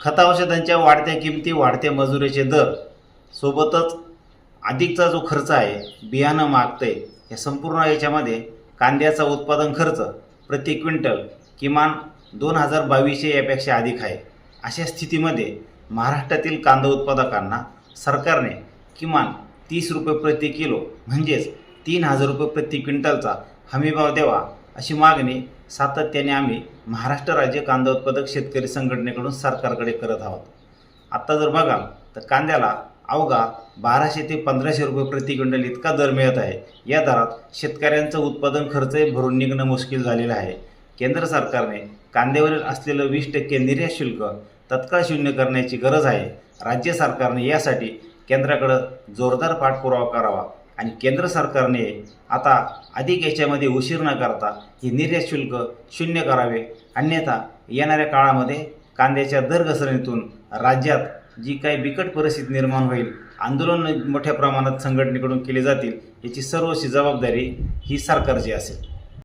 खत औषधांच्या वाढत्या किमती वाढते मजुरीचे दर सोबतच अधिकचा जो खर्च आहे बियाणं मागतं आहे या संपूर्ण याच्यामध्ये कांद्याचा उत्पादन खर्च प्रति क्विंटल किमान दोन हजार बावीसशे यापेक्षा अधिक आहे. अशा स्थितीमध्ये महाराष्ट्रातील कांदा उत्पादकांना सरकारने किमान तीस रुपये प्रति किलो म्हणजेच तीन हजार रुपये प्रति क्विंटलचा हमीभाव द्यावा अशी मागणी सातत्याने आम्ही महाराष्ट्र राज्य कांदा उत्पादक शेतकरी संघटनेकडून सरकारकडे करत आहोत. आत्ता जर बघाल तर कांद्याला अवघा बाराशे ते पंधराशे रुपये प्रति क्विंटल इतका दर मिळत आहे. या दरात शेतकऱ्यांचं उत्पादन खर्चही भरून निघणं मुश्किल झालेलं आहे. केंद्र सरकारने कांद्यावरील असलेलं वीस टक्के निर्यात शुल्क तत्काळ शून्य करण्याची गरज आहे. राज्य सरकारने यासाठी केंद्राकडं जोरदार पाठपुरावा करावा. आणि केंद्र सरकारने आता अधिक याच्यामध्ये उशीर न करता हे निर्यात शुल्क शून्य करावे. अन्यथा येणाऱ्या काळामध्ये कांद्याच्या दर घसरणीतून राज्यात जी काही बिकट परिस्थिती निर्माण होईल आंदोलन मोठ्या प्रमाणात संघटनेकडून केली जातील याची सर्वशी जबाबदारी ही सरकारची असेल.